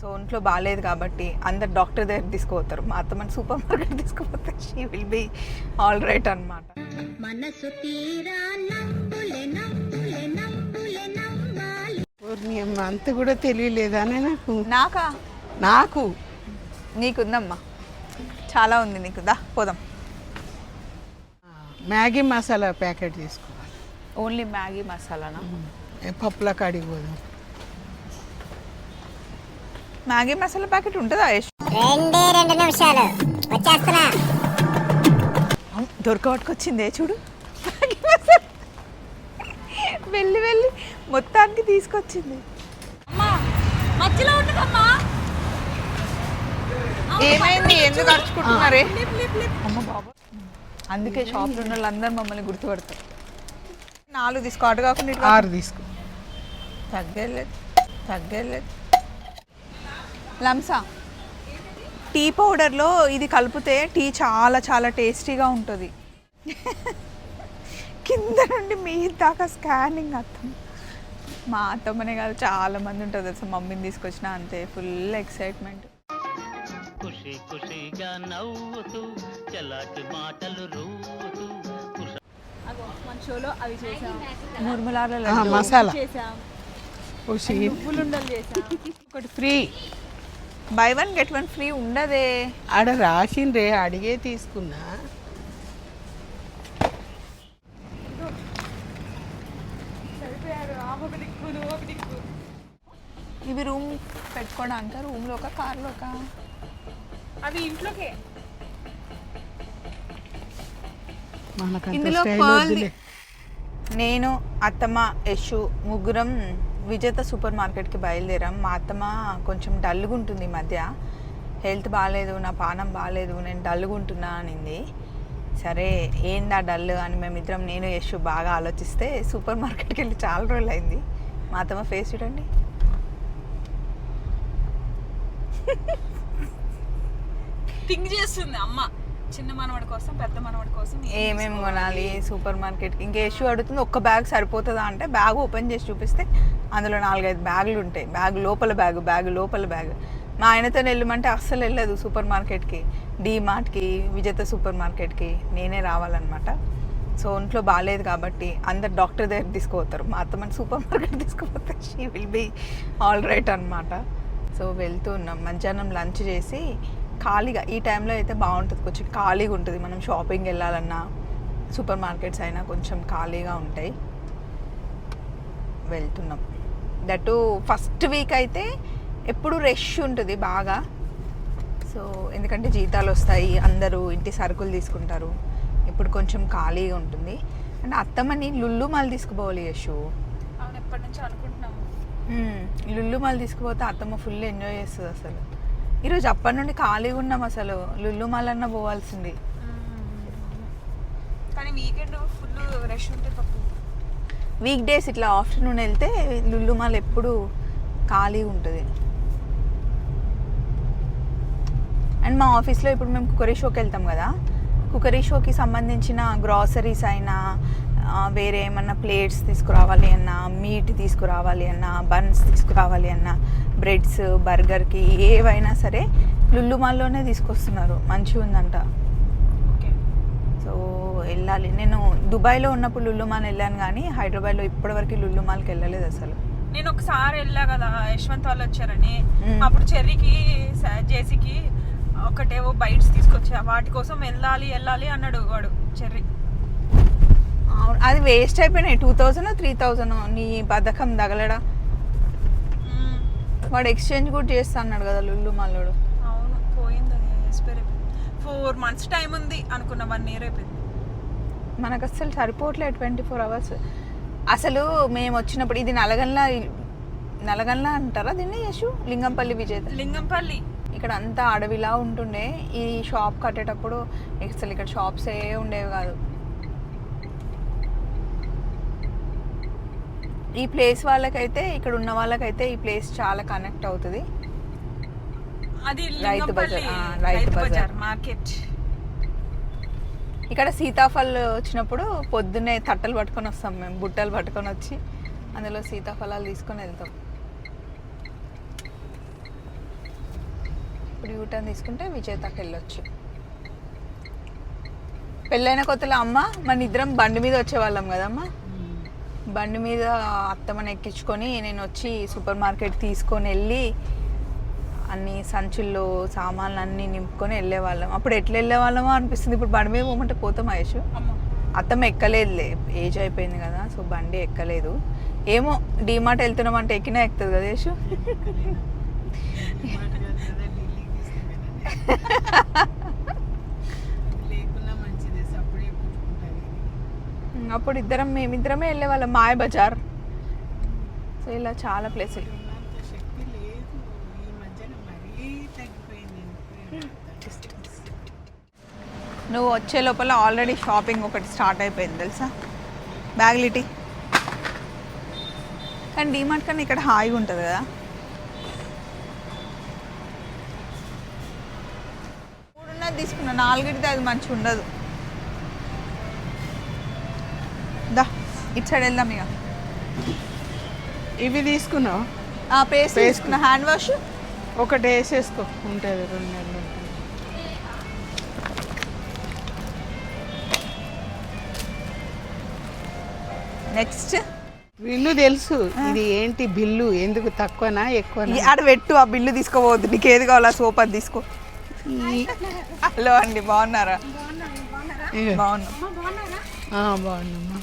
So ఒంట్లో బాగాలేదు కాబట్టి అందరు డాక్టర్ దగ్గర తీసుకుపోతారు. మా అత్తమ్మని సూపర్ మార్కెట్ తీసుకుపోతే she will be all right అనమాట మనసు అంత కూడా తెలియలేదానే నాకు? నాకా? నాకు. నీకుందమ్మా. చాలా ఉంది నీకు. దా పోదాం. మ్యాగీ మసాలా ప్యాకెట్ తీసుకోవాలి. ఓన్లీ మ్యాగీ మసాలానా? పప్పుల కాడికి పోదాం. మ్యాగీ మసాలా ప్యాకెట్ ఉంటుందా యశ్ రెండే రెండు నిమిషాలు. వచ్చేస్తున్నా. దొరకబట్టుకొచ్చిందే చూడు. మ్యాగీ మసాలా. వెళ్ళి వెళ్ళి. మొత్తానికి తీసుకొచ్చింది. మధ్యలో ఏమైంది? ఎందుకు అరుచుకుంటున్నారే? అమ్మ బాబా అందుకే షాప్లో ఉన్న వాళ్ళందరూ మమ్మల్ని గుర్తుపడతారు. నాలుగు తీసుకో అటు కాకుండా. ఆరు తీసుకో. తగ్గలేదు తగ్గలేదు. లంసా. టీ పౌడర్లో ఇది కలిపితే టీ చాలా చాలా టేస్టీగా ఉంటుంది. కింద నుండి మీ దాకా స్కానింగ్ అర్థం. మా అత్తమ్మనే కాదు చాలా మంది ఉంటుంది అసలు మమ్మీని తీసుకొచ్చిన అంతే ఫుల్ ఎక్సైట్మెంట్. ఖుషి ఖుషిగా నవ్వుతూ చలాకి మాటలు రూతూ కుష మన షోలో అవి చేసాం. మురుములాల ఆ, మసాలా. చేసాం. ఒకటి free. Buy one get one free ఉండదే. ఆడ రాసిండ్రే అడిగే తీసుకున్నా. ఇవి రూమ్ పెట్టుకోవడానికి రూమ్లో ఒక కార్లో ఒక అవి ఇంట్లోకే. ఇందులో నేను అత్తమ్మ యశు ముగ్గురం విజేత సూపర్ మార్కెట్కి బయలుదేరాం. మా అత్తమ్మ కొంచెం డల్గా ఉంటుంది ఈ మధ్య. హెల్త్ బాగాలేదు నా పానం బాగాలేదు నేను డల్గా ఉంటున్నా అనింది. సరే ఏందా డల్ అని మేమిద్దరం నేను యశు బాగా ఆలోచిస్తే సూపర్ మార్కెట్కి వెళ్ళి చాలా రోజులు అయింది మా అత్తమ్మ ఫేస్ చూడండి. థింక్ చేస్తుంది అమ్మ. చిన్న మనవడి కోసం పెద్ద మనవడి కోసం ఏమేమి? కొనాలి? సూపర్ మార్కెట్కి ఇంకా యశు అడుగుతుంది ఒక్క బ్యాగ్ సరిపోతుందా అంటే బ్యాగ్ ఓపెన్ చేసి చూపిస్తే అందులో నాలుగైదు బ్యాగులు ఉంటాయి. బ్యాగ్ లోపల బ్యాగ్ బ్యాగ్ లోపల బ్యాగ్ మా ఆయనతో వెళ్ళమంటే అస్సలు వెళ్ళదు సూపర్ మార్కెట్కి. డీ మార్ట్కి విజేత సూపర్ మార్కెట్కి నేనే రావాలన్నమాట. సో ఒంట్లో బాగాలేదు కాబట్టి అందరు డాక్టర్ దగ్గర తీసుకుపోతారు. మా అత్తమ్మని సూపర్ మార్కెట్ తీసుకుపోతే she will be all right అనమాట సో వెళ్తూ ఉన్నాం. మధ్యాహ్నం లంచ్ చేసి ఖాళీగా ఈ టైంలో అయితే బాగుంటుంది. కొంచెం ఖాళీగా ఉంటుంది. మనం షాపింగ్ వెళ్ళాలన్నా సూపర్ మార్కెట్స్ అయినా కొంచెం ఖాళీగా ఉంటాయి. వెళ్తున్నాం. దట్ ఫస్ట్ వీక్ అయితే ఎప్పుడు రష్ ఉంటుంది బాగా. సో ఎందుకంటే జీతాలు వస్తాయి అందరూ ఇంటి సరుకులు తీసుకుంటారు. ఇప్పుడు కొంచెం ఖాళీగా ఉంటుంది. అండ్ అత్తమ్మని లుల్లు మాల్ తీసుకుపోవాలి యశు. అవును ఎప్పటి నుంచో అనుకుంటున్నాము. మ్మ్. లుల్లు మాల్ తీసుకుపోతే అత్తమ్మ ఫుల్ ఎంజాయ్ చేస్తుంది అసలు. ఈరోజు అప్పటి నుండి ఖాళీగా ఉన్నాం అసలు. లుల్లు మాల్ అన్న పోవాల్సింది కానీ వీకెండ్ ఫుల్ రష్ ఉంటుంది పప్పు. వీక్ డేస్ ఇట్లా ఆఫ్టర్నూన్ వెళ్తే లుల్లు మాల్ ఎప్పుడు ఖాళీ ఉంటుంది. అండ్ మా ఆఫీస్లో ఇప్పుడు మేము కుకరీ షోకి వెళ్తాం కదా. కుకరీ షోకి సంబంధించిన గ్రాసరీస్ అయినా వేరే ఏమన్నా ప్లేట్స్ తీసుకురావాలి అన్నా మీట్ తీసుకురావాలి అన్నా బన్స్ తీసుకురావాలి అన్నా బ్రెడ్స్ బర్గర్కి ఏవైనా సరే లుల్లు మాల్లోనే తీసుకొస్తున్నారు. మంచిగా ఉందంట. ఓకే. సో వెళ్ళాలి. నేను దుబాయ్లో ఉన్నప్పుడు లుల్లు మాల్ వెళ్ళాను కానీ హైదరాబాద్లో ఇప్పటివరకు లుల్లు మాల్కి వెళ్ళలేదు అసలు. నేను ఒకసారి వెళ్ళా కదా యశ్వంత్ వాళ్ళు వచ్చారని. అప్పుడు చెర్రీకి జేసీకి ఒకటేవో బైట్స్ తీసుకొచ్చా. వాటి కోసం వెళ్ళాలి వెళ్ళాలి అన్నాడు వాడు చెర్రీ. అవును. అది వేస్ట్ అయిపోయినాయి. టూ థౌజండ్ త్రీ థౌజండ్ నీ బద్ధకం తగలడా. వాడు ఎక్స్చేంజ్ కూడా చేస్తా అన్నాడు కదా లుల్లు మాల్లోడు. అవును పోయింది ఎక్స్పైర్ ఫోర్ మంత్స్ టైం ఉంది అనుకున్న వన్ ఇయర్ అయిపోయింది. మనకు అసలు సరిపోవట్లేదు ట్వంటీ ఫోర్ అవర్స్ అసలు మేము వచ్చినప్పుడు ఇది నలగల్లా నలగల్లా అంటారా దీన్ని యశు? లింగంపల్లి విజేత. లింగంపల్లి. ఇక్కడ అంతా అడవిలా ఉంటుండే. ఈ షాప్ కట్టేటప్పుడు అసలు ఇక్కడ షాప్స్ ఏ ఉండేవి కాదు. ఈ ప్లేస్ వాళ్ళకైతే ఇక్కడ ఉన్న వాళ్ళకైతే ఈ ప్లేస్ చాలా కనెక్ట్ అవుతుంది. అది రైతు బజార్, రైతు. బజార్ మార్కెట్. ఇక్కడ సీతాఫల్ వచ్చినప్పుడు పొద్దున్నే తట్టలు పట్టుకొని వస్తాం మేము బుట్టలు పట్టుకొని వచ్చి అందులో సీతాఫలాలు తీసుకొని వెళ్తాం. ఇప్పుడు యూటర్న్ తీసుకుంటే విజేతకి వెళ్ళొచ్చు. పెళ్ళైన కొత్తలో అమ్మ మన ఇద్దరం బండి మీద వచ్చేవాళ్ళం కదమ్మా. బండి మీద అత్తమ్మని ఎక్కించుకొని నేను వచ్చి సూపర్ మార్కెట్ తీసుకొని వెళ్ళి అన్ని సంచుల్లో సామాన్లు అన్నీ నింపుకొని వెళ్ళేవాళ్ళం. అప్పుడు ఎట్లా వెళ్ళేవాళ్ళమో అనిపిస్తుంది. ఇప్పుడు బండి మీద పోమంటే పోతాం మహేష్. అత్తమ్మ ఎక్కలేదులే. ఏజ్ అయిపోయింది కదా సో బండి ఎక్కలేదు. ఏమో డీమార్ట్ వెళ్తున్నాం అంటే ఎక్కినా ఎక్కుతుంది కదా యేషు అప్పుడు ఇద్దరం మేమిద్దరమే వెళ్ళేవాళ్ళం మాయ బజార్. సో ఇలా చాలా ప్లేసులు నువ్వు వచ్చే లోపల ఆల్రెడీ షాపింగ్ ఒకటి స్టార్ట్ అయిపోయింది తెలుసా? బ్యాగ్లిటీ కానీ డీమార్ట్ కన్నా ఇక్కడ హాయిగా ఉంటుంది కదా. మూడున్నది తీసుకున్నా నాలుగిటిది అది మంచిగా ఉండదు దా ఇటు సైడ్ వెళ్దాం ఇక. ఇవి తీసుకున్నావు? ఆ పేస్ట్ తీసుకున్న. Hand wash? ఒకటి వేసేసుకో. ఉంటుంది రెండు నెలలు ఉంటుంది. నెక్స్ట్? వీళ్ళు తెలుసు. ఇది ఏంటి బిల్లు? ఎందుకు తక్కువనా ఎక్కువనా? ఆడ పెట్టు ఆ బిల్లు తీసుకోవద్దు నీకు ఏది కావాలా సోప్ అది తీసుకో. హలో అండి బాగున్నారా. బాగున్నాం. ఆ, బాగుందమ్మా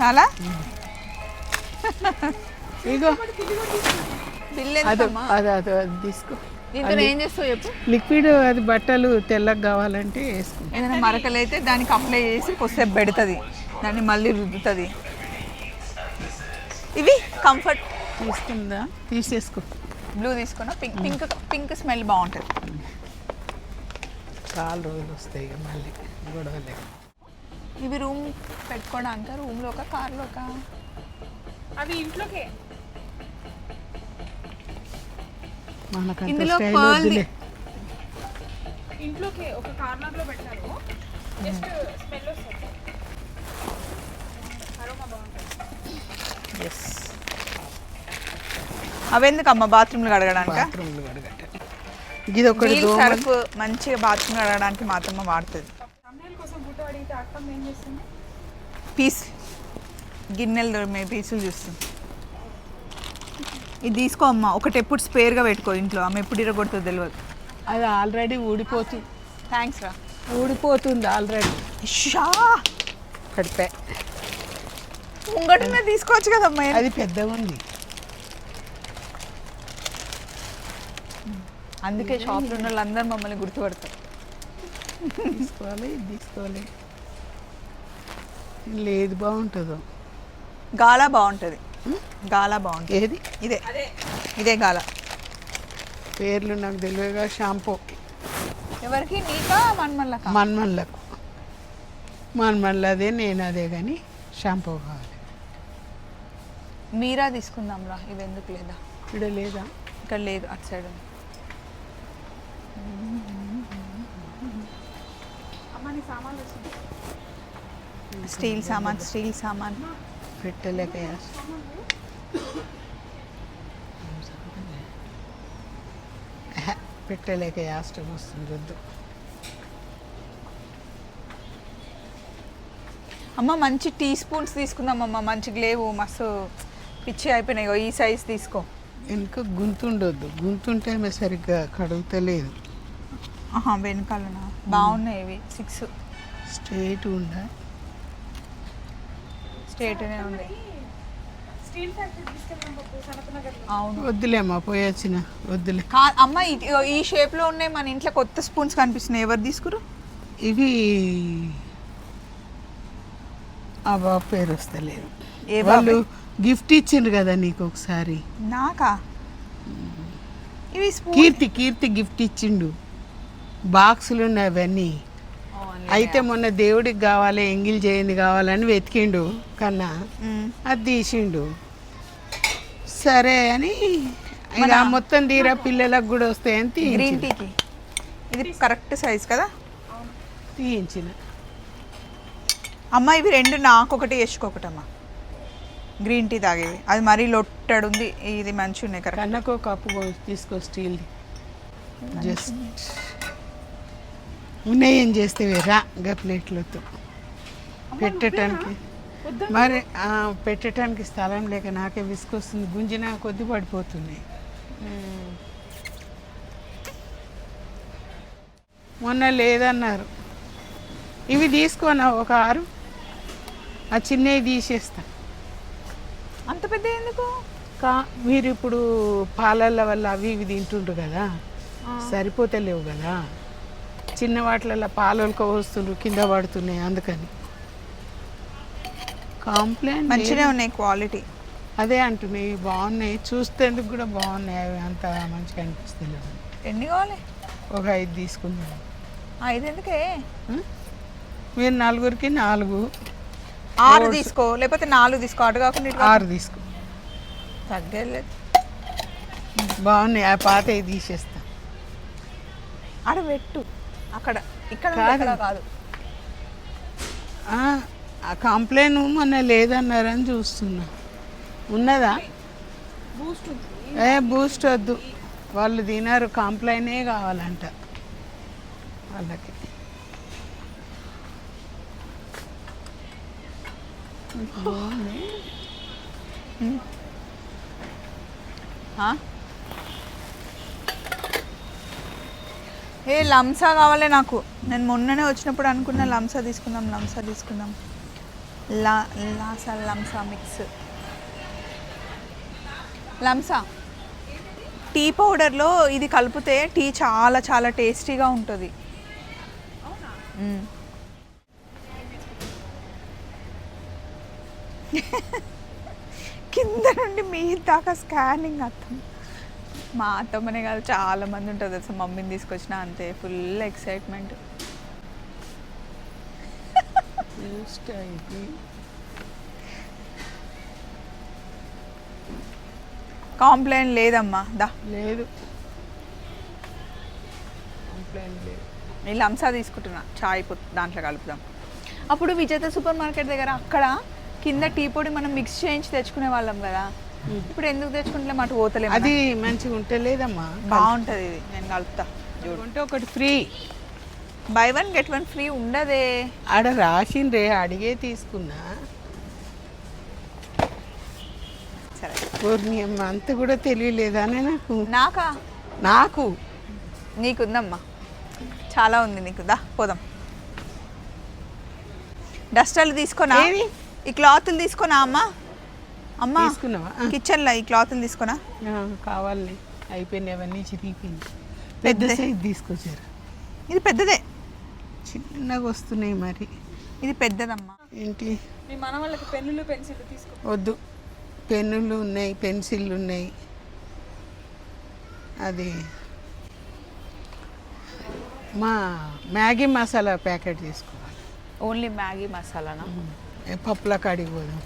చాలా? ఇగో. బిల్లు అది అది తీసుకో. దీంతో ఏం చేస్తావు చెప్పు? లిక్విడ్ అది బట్టలు తెల్లగా కావాలంటే వేసుకో. ఏదైనా మరకలు అయితే దానికి అప్లై చేసి కొద్దిసేపు పెడుతుంది. దాన్ని మళ్ళీ రుద్దుతుంది. ఇవి కంఫర్ట్. తీసుకుందా? తీసేసుకో. బ్లూ తీసుకున్నా. పింక్ పింక్ పింక్ స్మెల్ బాగుంటుంది. చాలా రోజులు వస్తాయి మళ్ళీ. గొడవలే. ఇవి రూమ్ పెట్టుకోవడానికి? రూమ్లో ఒక కార్లో ఒక? అవి ఇంట్లోకే. ఇందులో వద్దులే. ఇంట్లోకే ఒక కార్నర్లో పెట్టారు. జస్ట్ స్మెల్ వస్తుంది. అరోమా బాగుంటుంది. ఎస్ అవెందుకమ్మా బాత్రూమ్లు కడగడానిక? ఇది ఒకటి సర్ఫ్ మంచిగా బాత్రూమ్ కడగడానికి మాత్రమే వాడుతుంది. ఏం చేస్తుంది? పీస్ గిన్నెలు దొరికే పీసులు చూస్తుంది. ఇది తీసుకో అమ్మ ఒకటి ఎప్పుడు స్పేర్గా పెట్టుకో ఇంట్లో ఆమె ఎప్పుడు ఇరగొడుతుందో తెలియదు అది ఆల్రెడీ ఊడిపోతుంది థ్యాంక్స్ రా. ఊడిపోతుంది ఆల్రెడీ. షా కడిపే. ముంగటనే తీసుకోవచ్చు కదమ్మా అది పెద్దగా ఉంది. అందుకే షాప్లో ఉన్న వాళ్ళందరూ మమ్మల్ని గుర్తుపడతారు. తీసుకోవాలి ఇది తీసుకోవాలి. లేదు బాగుంటుందో? గాలా బాగుంటుంది. గాలా బాగుంటుంది. ఏది? ఇదే. ఇదే గాల. పేర్లు నాకు తెలియగా షాంపూ. ఎవరికి? నీకా మన్మల్లక మన్మన్లకు. మన్మన్లు అదే నేను అదే కానీ షాంపూ కావాలి. మీరా తీసుకుందాం రా ఇవి ఎందుకు లేదా? ఇక్కడ లేదా? ఇక్కడ లేదు అటు సైడ్. అమ్మ నీ సామాన్లు వస్తుంది స్టీల్ సామాన్ స్టీల్ సామాన్. పెట్టలేక పెట్టలేక యాస్టం వస్తుంది వద్దు. అమ్మ మంచి టీ స్పూన్స్ తీసుకుందాం అమ్మ మంచిగా లేవు మస్తు పిచ్చి అయిపోయినాయి. ఈ సైజ్ తీసుకో. వెనుక గుంతుండొద్దు గుంతుంటే ఆమె సరిగ్గా కడుగుతలేదు ఆహా వెనకాలనా? బాగున్నాయి ఇవి. సిక్స్ స్ట్రైట్ ఉండ. స్ట్రేట్నే ఉంది. అవును. వద్దులేమ్మా పోయొచ్చిన. వద్దులే. కా అమ్మ ఈ షేప్లో ఉన్నాయి మన ఇంట్లో కొత్త స్పూన్స్ కనిపిస్తున్నాయి. ఎవరు తీసుకురు? ఇవి ఆ బాబు పేరు వస్తలేదు. ఏ వాళ్ళు బాబాయ్? గిఫ్ట్ ఇచ్చిండ్రు కదా నీకు ఒకసారి. నాకా? ఇవి స్పూన్ కీర్తి కీర్తి గిఫ్ట్ ఇచ్చిండు. బాక్సులు ఉన్నాయి అవన్నీ. అయితే మొన్న దేవుడికి కావాలి ఎంగిల్ చేయింది కావాలని వెతికిండు కన్నా. అది తీసిండు. సరే అని ఇక మొత్తం తీరా పిల్లలకు కూడా వస్తాయని గ్రీన్ టీకి ఇది కరెక్ట్ సైజ్ కదా? తీయించిన. అమ్మ ఇవి రెండు నాకు ఒకటి అమ్మ గ్రీన్ టీ తాగేవి. అది మరీ లొట్టడు ఉంది ఇది మంచిగా ఉన్నాయి కరెక్ట్ కన్నకో కప్పు తీసుకో స్టీల్ది. జస్ట్ ఉన్నాయి ఏం చేస్తే రా గా ప్లేట్లతో పెట్టడానికి మరి పెట్టడానికి స్థలం లేక నాకే విసుకొస్తుంది గుంజిన కొద్ది పడిపోతున్నాయి మొన్న లేదన్నారు. ఇవి తీసుకోనా ఒక ఆరు ఆ చిన్నవి తీసేస్తా. అంత పెద్ద ఎందుకు? కా మీరు ఇప్పుడు పాలల్ల వల్ల అవి ఇవి తింటుండ్రు కదా సరిపోతలేవు కదా. చిన్న వాటిలలో పాలలకు వస్తుండ్రు కింద పడుతున్నాయి అందుకని. కాంప్లైంట్ మంచిగా ఉన్నాయి క్వాలిటీ అదే అంటున్నాయి బాగున్నాయి. చూస్తేందుకు కూడా బాగున్నాయి అవి అంత మంచిగా అనిపిస్తలేదు. ఎన్ని కావాలి? ఒక ఐదు తీసుకుందాం. ఐదు ఎందుకే? మీరు నలుగురికి నాలుగు. ఆరు తీసుకో లేకపోతే నాలుగు తీసుకో అటు కాకుండా ఆరు తీసుకో. తగ్గలేదు. బాగున్నాయి ఆ పాత తీసేస్తా. ఆడ పెట్టు. అక్కడ ఇక్కడ కాదు. కాదు ఆ, ఆ కంప్లైంట్ మొన్న లేదన్నారని చూస్తున్నా ఉన్నదా ఏ బూస్ట్ వద్దు వాళ్ళు తినారు కంప్లైంటే కావాలంట వాళ్ళకి బాగుంది. ఆ? ఏ లంసా కావాలి నాకు. నేను మొన్ననే వచ్చినప్పుడు అనుకున్నా లంసా తీసుకుందాం లంసా తీసుకుందాం. లా లాసా లంసా మిక్స్. లంసా టీ పౌడర్లో ఇది కలిపితే టీ చాలా చాలా టేస్టీగా ఉంటుంది. కింద నుండి మీ దాకా స్కానింగ్ అర్థం. మా అత్తమ్మనే కాదు చాలా మంది ఉంటుంది అసలు మమ్మీని తీసుకొచ్చిన అంతే ఫుల్ ఎక్సైట్మెంట్ కాంప్లైంట్ లేదమ్మా దా. లేదు. కంప్లైంట్ లేదు. ఈ లంసా తీసుకుంటున్నా చాయ్ దాంట్లో కలుపుదాం. అప్పుడు విజేత సూపర్ మార్కెట్ దగ్గర అక్కడ కింద టీ పొడి మనం మిక్స్ చేయించి తెచ్చుకునే వాళ్ళం కదా. ఇప్పుడు ఎందుకు తెచ్చుకుంటలేం అటు పోతలేము అది మంచిగా ఉంటే లేదమ్మా. బాగుంటుంది ఇది. నేను కలుపుతా. ఉంటే ఒకటి free. Buy one get one free ఉండదే. ఆడ రాసిండ్రే అడిగే తీసుకున్నా. సరే. అంత కూడా తెలియలేదానే నాకు? నాకా? నాకు. నీకుందమ్మా. చాలా ఉంది నీకు. దా పోదాం. డస్టర్లు తీసుకోనా? ఈ క్లాతులు తీసుకోనా అమ్మా? అమ్మా తీసుకున్నావా? ఆ. కిచెన్లో ఈ క్లాతులు తీసుకోనా ఆ, కావాలి. అయిపోయినాయి అవన్నీ చిరిగిపోయింది పెద్ద సైజ్ తీసుకొచ్చారు. ఇది పెద్దదే. చిన్నగా వస్తున్నాయి మరి. ఇది పెద్దదమ్మా. ఏంటి? మీ మన వాళ్ళకి పెన్నులు పెన్సిల్ తీసుకో. వద్దు. పెన్నులు ఉన్నాయి పెన్సిళ్ళు ఉన్నాయి. అది మా మ్యాగీ మసాలా ప్యాకెట్ తీసుకోవాలి. ఓన్లీ మ్యాగీ మసాలానా? ఏ పప్పుల కాడికి పోదాం.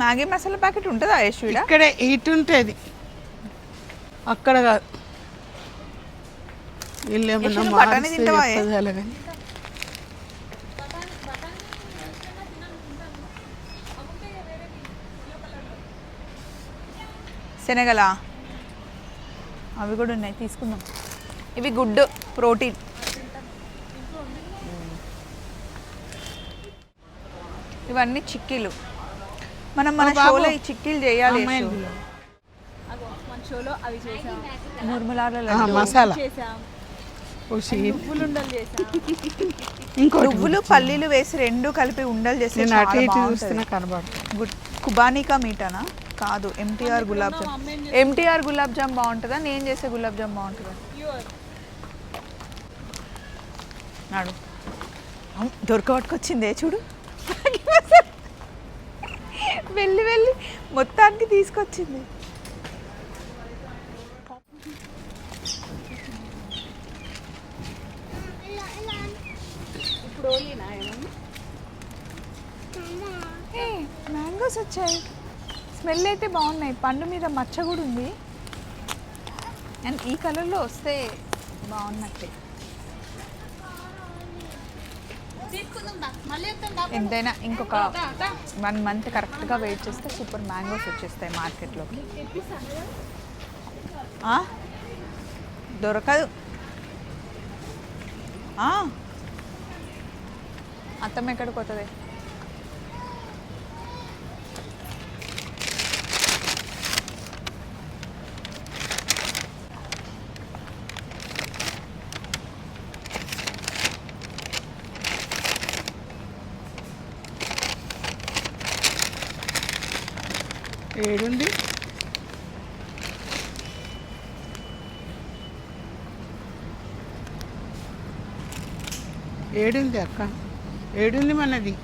మ్యాగీ మసాలా ప్యాకెట్ ఉంటుందా యశ్వీడ? ఇక్కడే ఇటు ఉంటుంది. అక్కడ కాదు. వీళ్ళు ఏమన్నా బఠానీ తింటావా శనగల? అవి కూడా ఉన్నాయి తీసుకుందాం. ఇవి గుడ్ ప్రోటీన్. ఇవన్నీ చిక్కీలు. మనం మన. షోలో ఈ చిక్కీలు చేయాలి. మన షోలో అవి చేసాం. మురుములాల. మసాలా. చేసాం చేసాం. ఇంకోటి నువ్వులు పల్లీలు వేసి రెండు కలిపి ఉండలు చేస్తే నేను అటు చాలా ఇటు బాగుంటది. చూస్తున్నా కనబడుతుంది గుడ్. కుబానికా మీటానా? కాదు MTR gulab jam. MTR gulab jam బాగుంటుందా? నేను చేసే గులాబ్ జామ్ బాగుంటుందా? ప్యూర్ నాడు. దొరకబట్టుకొచ్చిందే చూడు. వెళ్ళి వెళ్ళి మొత్తానికి తీసుకొచ్చింది. మ్యాంగోస్ వచ్చాయి. స్మెల్ అయితే బాగున్నాయి. పండు మీద మచ్చ కూడా ఉంది. అండ్ ఈ కలర్లో వస్తే బాగున్నట్టే. ఎంతైనా ఇంకొక వన్ మంత్ కరెక్ట్గా వెయిట్ చేస్తే సూపర్ మ్యాంగోస్ వచ్చేస్తాయి మార్కెట్లోకి. దొరకదు. ఆ. అత్తమ్మ ఎక్కడికి పోతుంది? ఏడుంది. ఏడుంది అక్క. ఏడుంది మనది.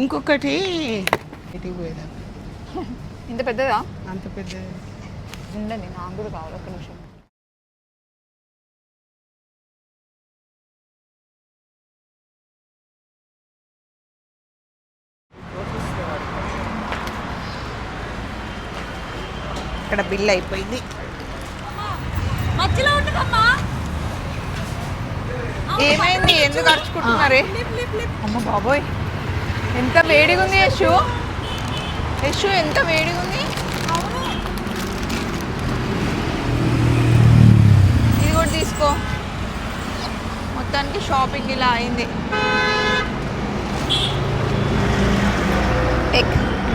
ఇంకొకటి ఇటుకు పోయేదా ఇంత పెద్దదా? అంత పెద్దది. ఉందండి నాకు కూడా కావాలి ఒక నిమిషం. ఇక్కడ బిల్ అయిపోయింది. ఏమైంది? ఎందుకు అరుచుకుంటున్నారే? అమ్మ బాబోయ్. ఎంత వేడిగా ఉంది యశు? యశు ఎంత వేడిగా ఉంది? ఇది కూడా తీసుకో. మొత్తానికి షాపింగ్ ఇలా అయింది.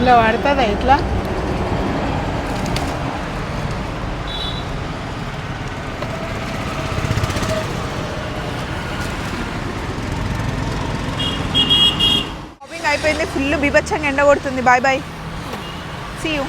ఇలా పడుతుందా ఇట్లా షాపింగ్ అయిపోయింది ఫుల్ బీభత్సంగా ఎండ కొడుతుంది బాయ్ బాయ్ సీ యూ